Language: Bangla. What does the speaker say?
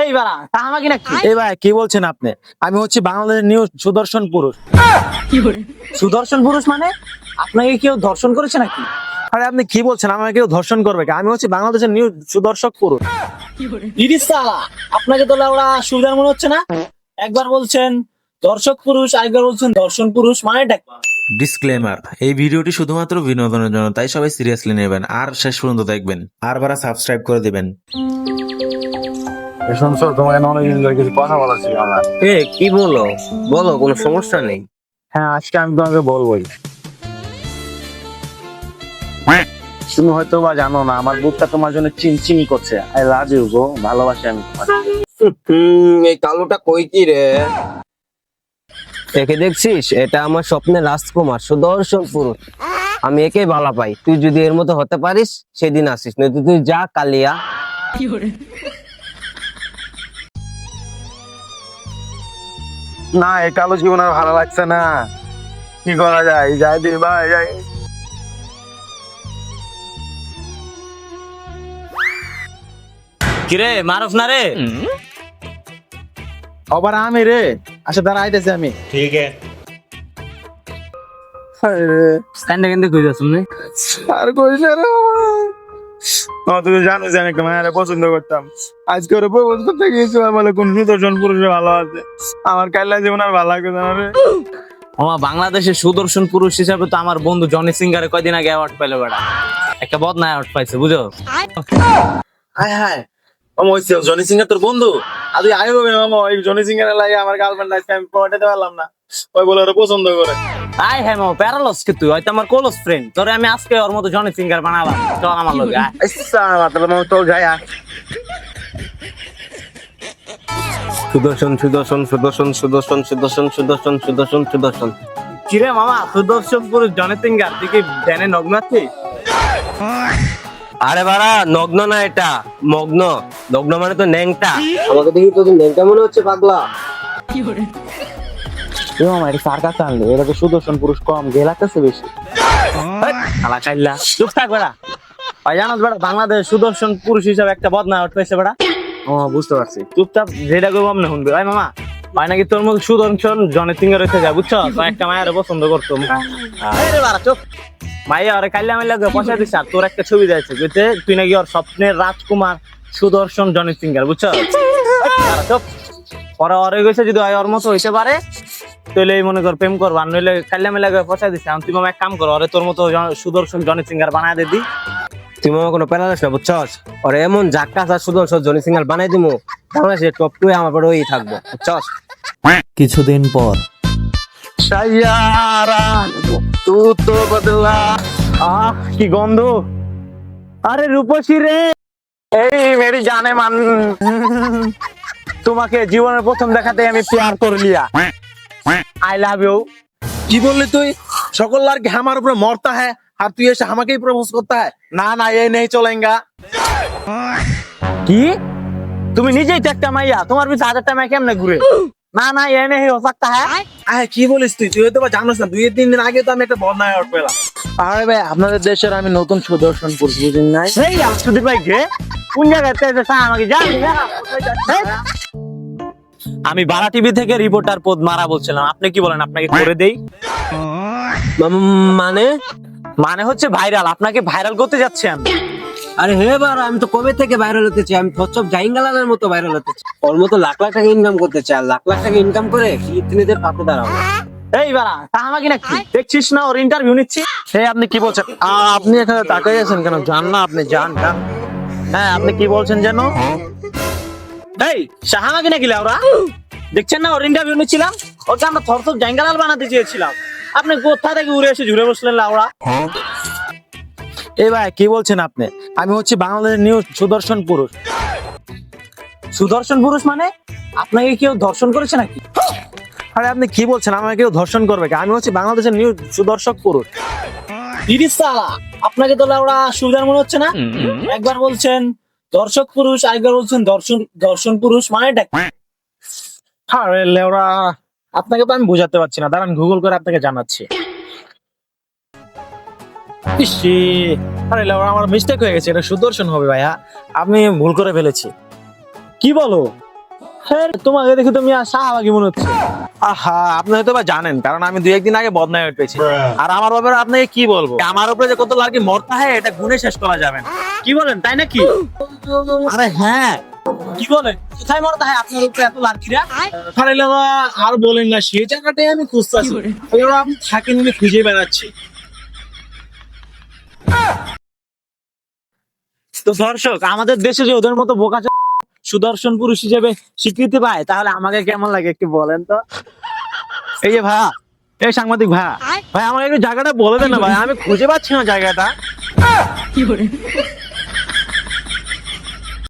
এই বাড়া, তা আমাকে নাকি এই ভাই, কি বলছেন আপনি? আমি হচ্ছে বাংলাদেশের নিউ সুদর্শন পুরুষ। সুদর্শন পুরুষ মানে? আপনাকে কেউ ধর্ষণ করেছে নাকি? আরে আপনি কি বলছেন? আমাকে কেউ ধর্ষণ করবে আমি হচ্ছে বাংলাদেশের নিউ সুদর্শক পুরুষ। ইরিস আপনাকে তো লাউড়া সুবিধার মনে হচ্ছে না? একবার বলছেন দর্শক পুরুষ, আরেকবার বলছেন দর্শন পুরুষ মানে ডিসক্লেমার এই ভিডিওটি শুধুমাত্র বিনোদনের জন্য, তাই সবাই সিরিয়াসলি নেবেন। আর শেষ পর্যন্ত দেখবেন। আর বারা সাবস্ক্রাইব করে দিবেন। শুনছো তোমাকে অনেকদিন ধরে কিছু কথা বলা ছিল আমার এ কি বলো? বলো কোনো সমস্যা নেই। হ্যাঁ আজকে আমি তোমাকে বলবোই। তুমি হয়তো বা জানো না আমার বুকটা তোমার জন্য চিনচিনি করছে। আই লাভ ইউ গো। ভালোবাসি আমি এই কালোটা কই কি রে? একে দেখছিস? এটা আমার স্বপ্নের রাজকুমার সুদর্শন পুরুষ। আমি একে ভালো পাই। তুই যদি এর মতো হতে পারিস সেদিন আসিস। নয়তো তুই যা কালিয়া। না এই কালো জীবন আর ভালো লাগছে না। কি করা যায়? যাই দিন ভাই যাই। কিরে মারুফ না রে? আবার আমি রে। আচ্ছা দাঁড়া আইতেছি আমি। ঠিক আছে। স্ট্যান্ডে কিন্তু যাস তুমি আর কইস না রে তুই জানো যে আমি একটা মায়ের পছন্দ করতাম। আজকে ওরা প্রপোজ করতে গিয়েছিলাম বলে কোন সুদর্শন পুরুষে ভালো আছে? আমার কাল্লা জীবন আর ভালো লাগবে না রে। আমার বাংলাদেশের সুদর্শন পুরুষ হিসাবে তো আমার বন্ধু জনি সিঙ্গারে কয়দিন আগে অ্যাওয়ার্ড পাইলো বেটা। একটা বদনা অ্যাওয়ার্ড পাইছে বুঝো? হায় হায় মামা ওই জনি সিং তোর বন্ধু? আজ আই হবে মামা ওই জনি সিং এর লাগে আমার গার্লফ্রেন্ড আজকে আমি পটাতে পারলাম না। ওই বলে পছন্দ করে। আই হ্যাঁ প্যারালস কে তুই? হয়তো আমার ক্লোজ ফ্রেন্ড তোরে আমি আজকে ওর মতো জনি সিঙ্গার বানালাম। চল আমার লগে। আচ্ছা তাহলে। সুদর্শন সুদর্শন সুদর্শন সুদর্শন সুদর্শন সুদর্শন সুদর্শন সুদর্শন। কিরে মামা সুদর্শন পুরুষ জনি সিঙ্গার তুই কি ধ্যানে নগ্ন আছিস? আরে বাড়া নগ্ন না এটা মগ্ন। নগ্ন মানে তো ন্যাংটা। আমাকে দেখি তো ন্যাংটা মনে হচ্ছে পাগলা। এ মামা এটা কার কাছে আনলে এটা তো সুদর্শন পুরুষ কম গে লাগতেছে বেশি। খালা খাইলা চুপ থাক বেড়া। ভাই জানোস বেড়া বাংলাদেশ সুদর্শন পুরুষ হিসাবে একটা বদনা পাইছে বেড়া। ও বুঝতে পারছি। চুপচাপ যেটা করব আমি শুনবে। ভাই মামা ভাই নাকি তোর মতো সুদর্শন জনের সিঙ্গার হইতে যায় বুঝছ? একটা মায়ের পছন্দ করতো। এই রে বাড়া চুপ। মাইয়া ওরে কাল্লা মাইলা পয়সা দিছে আর তোর একটা ছবি দিয়েছে বুঝতে তুই নাকি ওর স্বপ্নের রাজকুমার সুদর্শন জনের সিঙ্গার বুঝছ? চুপ। পরে অরে গেছে যদি ওর মতো হইতে পারে তাহলে মনে কর প্রেম করবা আর নইলে কাল্লা মেলা করে পয়সা দিছে। তুই মামা এক কাম কর ওরে তোর মতো সুদর্শন জনের সিঙ্গার বানায় দে দি। তুই মামা কোনো প্যারা না বুঝছস? ওর এমন জাক্কা আর সুদর্শন জনি সিঙ্গাল বানাই দিমু বাংলাদেশে টপ টু আমার পরে ওই থাকব বুঝছস? কিছুদিন পর। সাইয়ারা তু তো বদলা। আহ কি গন্ধ? আরে রূপসী রে! এই মেরি জানে মান। তোমাকে জীবনের প্রথম দেখাতে আমি প্যার করে লিয়া আই লাভ ইউ কি বললি তুই? সকল আর কি আমার উপরে মরতা হ্যাঁ? আর তুই এসে আমাকেই প্রপোজ করতে হয়? না না এই নেই চলেঙ্গা। কি? তুমি নিজেই তো একটা মাইয়া তোমার পিছনে হাজারটা মাইয়া কেমনে ঘুরে? না না এ নেই হো সকতা হ্যাঁ? কি বলিস তুই? তুই তো জানোস না দুই তিন দিন আগে তো আমি একটা বদনায় আউট পেলাম আরে ভাই আপনাদের দেশের আমি নতুন সুদর্শন করছি বুঝলেন না সেই সুদীপ ভাই গে। কোন জায়গাতে আমাকে জানি না? আমি বারা টিভি থেকে রিপোর্টার পদ মারা বলছিলাম। আপনি কি বলেন? আপনাকে করে দেই? মানে? মানে হচ্ছে ভাইরাল। আপনাকে ভাইরাল করতে যাচ্ছি আমি। আরে হে বার আমি তো কবে থেকে ভাইরাল হতে চাই? আমি ফচপ জাইঙ্গালানের মতো ভাইরাল হতে চাই। ওর মতো লাখ লাখ টাকা ইনকাম করতে চাই। আর লাখ লাখ টাকা ইনকাম করে কীর্তিনীদের পাতে দাঁড়াবো। এই বারা তা আমাকে নাকি দেখছিস না ওর ইন্টারভিউ নিচ্ছি? সে আপনি কি বলছেন? আপনি এখানে তাকাই আছেন কেন? জান না আপনি জান জান। হ্যাঁ আপনি কি বলছেন যেন? এই শাহানাকে নাকি লাউরা দেখছেন না ওর ইন্টারভিউ নিচ্ছিলাম ওকে আমরা থর থর জাঙ্গালাল বানাতে চেয়েছিলাম। আপনি কোথা থেকে উড়ে এসে ঝুড়ে বসলেন লাউরা? এই ভাই কি বলছেন আপনি? আমি হচ্ছে বাংলাদেশের নিউ সুদর্শন পুরুষ। সুদর্শন পুরুষ মানে? আপনাকে কেউ ধর্ষণ করেছে নাকি? আরে আপনি কি বলছেন? আমাকে কেউ ধর্ষণ করবে কি? আমি হচ্ছে বাংলাদেশের নিউ সুদর্শক পুরুষ। সালা আপনাকে তো লাউরা সুবিধার মনে হচ্ছে না? একবার বলছেন দর্শক পুরুষ আগে বলছেন দর্শন দর্শন পুরুষ মানে আরে লেওরা আপনাকে তো আমি বোঝাতে পারছি না। দাঁড়ান গুগল করে আপনাকে জানাচ্ছি। ইসি, আরে লেওরা আমার মিস্টেক হয়ে গেছে। এটা সুদর্শন হবে ভাইয়া। আমি ভুল করে ফেলেছি। কি বলো? হ্যাঁ তোমাকে দেখে তুমি আর শাহবাগি মনে হচ্ছে। আহা আপনি হয়তো বা জানেন কারণ আমি দুই একদিন আগে বদনাম পেয়েছি। আর আমার ব্যাপারে আপনাকে কি বলব? আমার উপরে যে কত লার্কি মরতা হয় এটা গুনে শেষ করা যাবে না। কি বলেন তাই নাকি? আরে হ্যাঁ। কি বলেন? কোথায় হয়? আপনার উপরে এত লাঠিরা আরে লাগা আর বলেন না সেই জায়গাটাই আমি খুঁজতেছি আপনি থাকেন আমি খুঁজে বেড়াচ্ছি। তো দর্শক আমাদের দেশে যে ওদের মতো বোকা সুদর্শন পুরুষ হিসেবে স্বীকৃতি পায় তাহলে আমাকে কেমন লাগে একটু বলেন তো? এই যে ভাই এই সাংবাদিক ভা ভাই আমাকে একটু জায়গাটা বলে দেন না ভাই আমি খুঁজে পাচ্ছি না জায়গাটা।